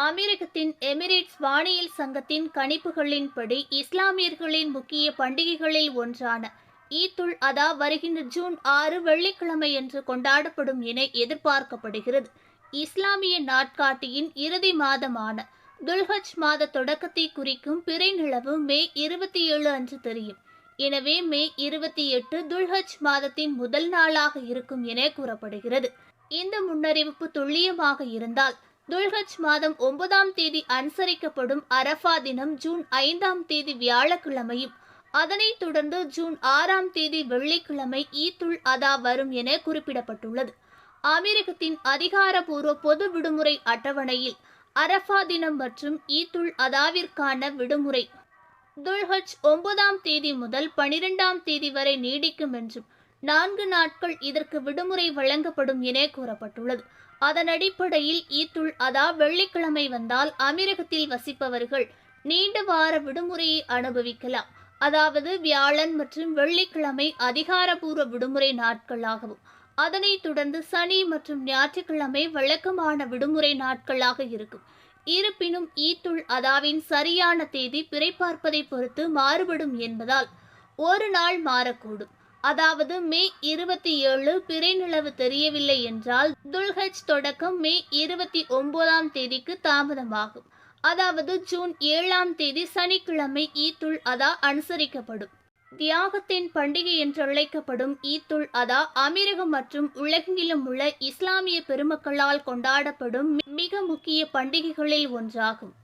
அமெரிக்கத்தின் Emirates வானியல் சங்கத்தின் கணிப்புகளின்படி இஸ்லாமியர்களின் முக்கிய பண்டிகைகளில் ஒன்றான ஈத்துல் அதா வருகின்ற ஜூன் ஆறு வெள்ளிக்கிழமை என்று கொண்டாடப்படும் என எதிர்பார்க்கப்படுகிறது. இஸ்லாமிய நாட்காட்டியின் இறுதி மாதமான துல்ஹஜ் மாத தொடக்கத்தை குறிக்கும் பிறை நிலவு மே இருபத்தி ஏழு அன்று தெரியும். எனவே மே இருபத்தி எட்டு துல்ஹஜ் மாதத்தின் முதல் நாளாக இருக்கும் என கூறப்படுகிறது. இந்த முன்னறிவிப்பு துல்லியமாக இருந்தால் துல்ஹஜ் மாதம் ஒன்பதாம் தேதி அனுசரிக்கப்படும் அரஃபா தினம் ஜூன் ஐந்தாம் தேதி வியாழக்கிழமையும் அதனைத் தொடர்ந்து ஜூன் ஆறாம் தேதி வெள்ளிக்கிழமை ஈத்துல் அதா வரும் என குறிப்பிடப்பட்டுள்ளது. அமெரிக்கத்தின் அதிகாரபூர்வ பொது விடுமுறை அட்டவணையில் அரஃபா தினம் மற்றும் ஈத்துல் அதாவிற்கான விடுமுறை துல்ஹஜ் ஒன்பதாம் தேதி முதல் பனிரெண்டாம் தேதி வரை நீடிக்கும் என்றும் நான்கு நாட்கள் இதற்கு விடுமுறை வழங்கப்படும் என கூறப்பட்டுள்ளது. அதன் அடிப்படையில் ஈத்துள் அதா வெள்ளிக்கிழமை வந்தால் அமீரகத்தில் வசிப்பவர்கள் நீண்ட வார விடுமுறையை அனுபவிக்கலாம். அதாவது வியாழன் மற்றும் வெள்ளிக்கிழமை அதிகாரபூர்வ விடுமுறை நாட்களாகவும் அதனைத் தொடர்ந்து சனி மற்றும் ஞாயிற்றுக்கிழமை வழக்கமான விடுமுறை நாட்களாக இருக்கும். இருப்பினும் ஈத்துள் அதாவின் சரியான தேதி பிறைப்பார்ப்பதை பொறுத்து மாறுபடும் என்பதால் ஒரு நாள் மாறக்கூடும். அதாவது மே இருபத்தி ஏழு பிறை நிலவு தெரியவில்லை என்றால் துல்ஹஜ் தொடக்கம் மே இருபத்தி ஒன்பதாம் தேதிக்கு தாமதமாகும். அதாவது ஜூன் ஏழாம் தேதி சனிக்கிழமை ஈத்துல் அதா அனுசரிக்கப்படும். தியாகத்தின் பண்டிகை என்று அழைக்கப்படும் ஈத்துல் அதா அமீரகம் மற்றும் உலகெங்கிலும் உள்ள இஸ்லாமிய பெருமக்களால் கொண்டாடப்படும் மிக முக்கிய பண்டிகைகளில் ஒன்றாகும்.